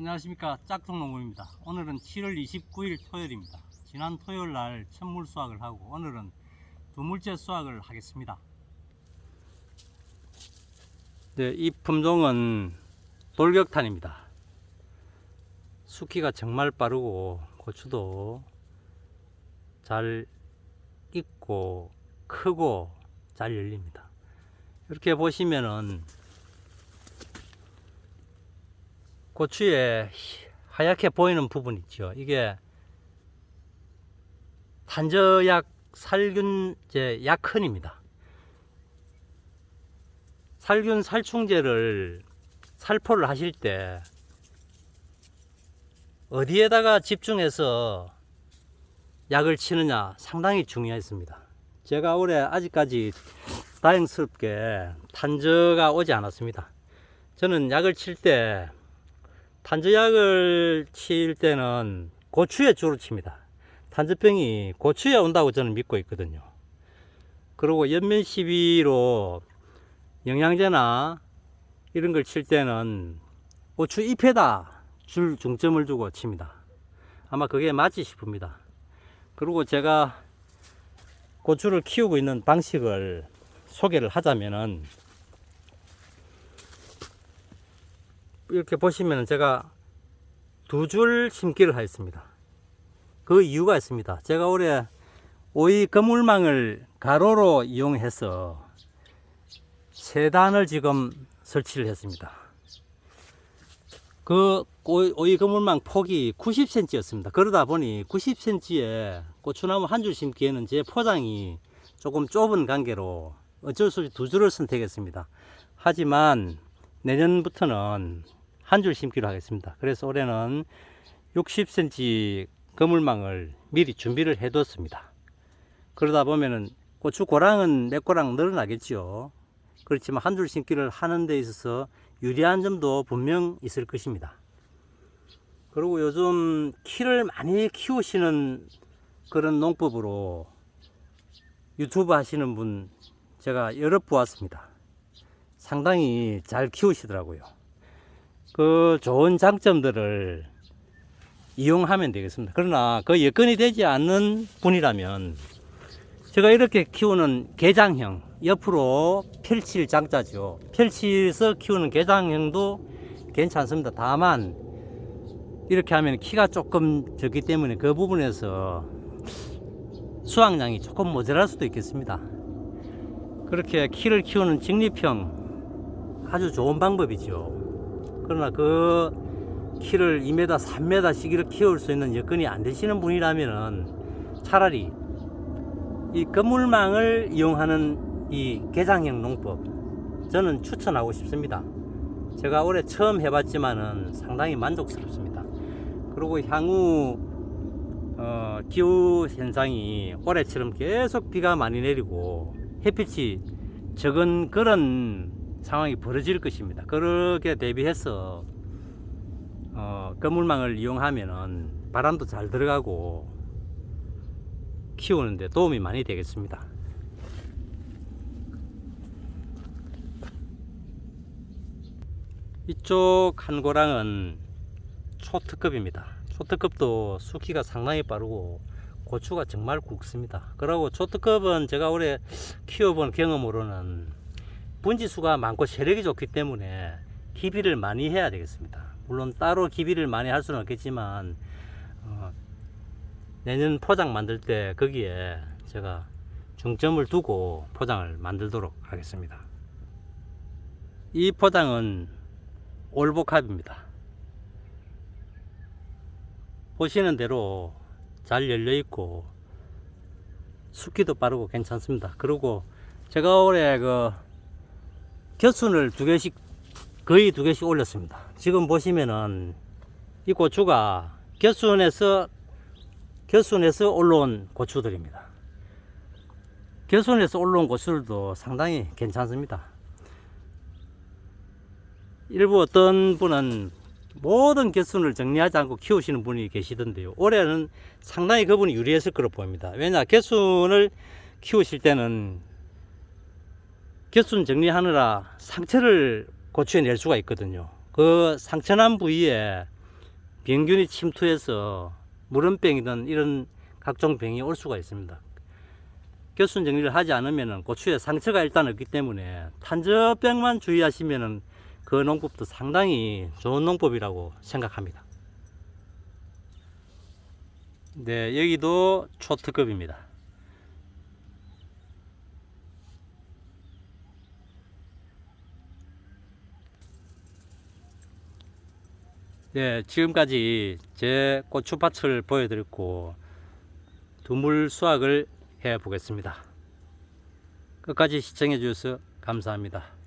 안녕하십니까. 짝퉁농부입니다. 오늘은 7월 29일 토요일입니다. 지난 토요일 날 첫물 수확을 하고 오늘은 두 물째 수확을 하겠습니다. 네, 이 품종은 돌격탄입니다. 수키가 정말 빠르고 고추도 잘 익고 크고 잘 열립니다. 이렇게 보시면은 고추에 하얗게 보이는 부분 있죠. 이게 탄저약 살균제 약흔입니다. 살균 살충제를 살포를 하실 때 어디에다가 집중해서 약을 치느냐 상당히 중요했습니다. 제가 올해 아직까지 다행스럽게 탄저가 오지 않았습니다. 저는 약을 칠때 탄저약을 칠 때는 고추에 주로 칩니다. 탄저병이 고추에 온다고 저는 믿고 있거든요. 그리고 연면 시비로 영양제나 이런 걸 칠 때는 고추 잎에다 줄 중점을 두고 칩니다. 아마 그게 맞지 싶습니다. 그리고 제가 고추를 키우고 있는 방식을 소개를 하자면은 이렇게 보시면 제가 두 줄 심기를 하였습니다. 그 이유가 있습니다. 제가 올해 오이 그물망을 가로로 이용해서 세 단을 지금 설치를 했습니다. 그 오이, 그물망 폭이 90cm였습니다. 그러다 보니 90cm에 고추나무 한 줄 심기에는 제 포장이 조금 좁은 관계로 어쩔 수 없이 두 줄을 선택했습니다. 하지만 내년부터는 한 줄 심기로 하겠습니다. 그래서 올해는 60cm 그물망을 미리 준비를 해 뒀습니다. 그러다 보면은 고추 고랑은 몇 고랑 늘어나겠지요. 그렇지만 한 줄 심기를 하는 데 있어서 유리한 점도 분명 있을 것입니다. 그리고 요즘 키를 많이 키우시는 그런 농법으로 유튜브 하시는 분 제가 여러 보았습니다. 상당히 잘 키우시더라고요. 그 좋은 장점들을 이용하면 되겠습니다. 그러나 그 여건이 되지 않는 분이라면 제가 이렇게 키우는 개장형 옆으로 펼칠 장자죠. 펼치서 키우는 개장형도 괜찮습니다. 다만 이렇게 하면 키가 조금 적기 때문에 그 부분에서 수확량이 조금 모자랄 수도 있겠습니다. 그렇게 키를 키우는 직립형 아주 좋은 방법이죠. 그러나 그 키를 2m, 3m씩 이렇게 키울 수 있는 여건이 안 되시는 분이라면은 차라리 이 그물망을 이용하는 이 개장형 농법 저는 추천하고 싶습니다. 제가 올해 처음 해봤지만은 상당히 만족스럽습니다. 그리고 향후 어, 기후 현상이 올해처럼 계속 비가 많이 내리고 햇빛이 적은 그런 상황이 벌어질 것입니다. 그렇게 대비해서 어, 그물망을 이용하면은 바람도 잘 들어가고 키우는데 도움이 많이 되겠습니다. 이쪽 한 고랑은 초특급입니다. 초특급도 수기가 상당히 빠르고 고추가 정말 굵습니다. 그리고 초특급은 제가 올해 키워본 경험으로는 분지수가 많고 세력이 좋기 때문에 기비를 많이 해야 되겠습니다. 물론 따로 기비를 많이 할 수는 없겠지만 어, 내년 포장 만들 때 거기에 제가 중점을 두고 포장을 만들도록 하겠습니다. 이 포장은 올복합입니다. 보시는 대로 잘 열려 있고 숫기도 빠르고 괜찮습니다. 그리고 제가 올해 그 겨순을 두 개씩 거의 두 개씩 올렸습니다. 지금 보시면은 이 고추가 겨순에서 겨순에서 올라온 고추들입니다. 겨순에서 올라온 고추들도 상당히 괜찮습니다. 일부 어떤 분은 모든 개순을 정리하지 않고 키우시는 분이 계시던데요. 올해는 상당히 그분이 유리했을 거로 보입니다. 왜냐, 개순을 키우실 때는 개순 정리하느라 상처를 고추에 낼 수가 있거든요. 그 상처난 부위에 병균이 침투해서 물음병이든 이런 각종 병이 올 수가 있습니다. 겨순 정리를 하지 않으면 고추에 상처가 일단 없기 때문에 탄저병만 주의하시면 그 농법도 상당히 좋은 농법이라고 생각합니다. 네, 여기도 초특급입니다. 네, 지금까지 제 고추밭을 보여드렸고 두물 수확을 해 보겠습니다. 끝까지 시청해 주셔서 감사합니다.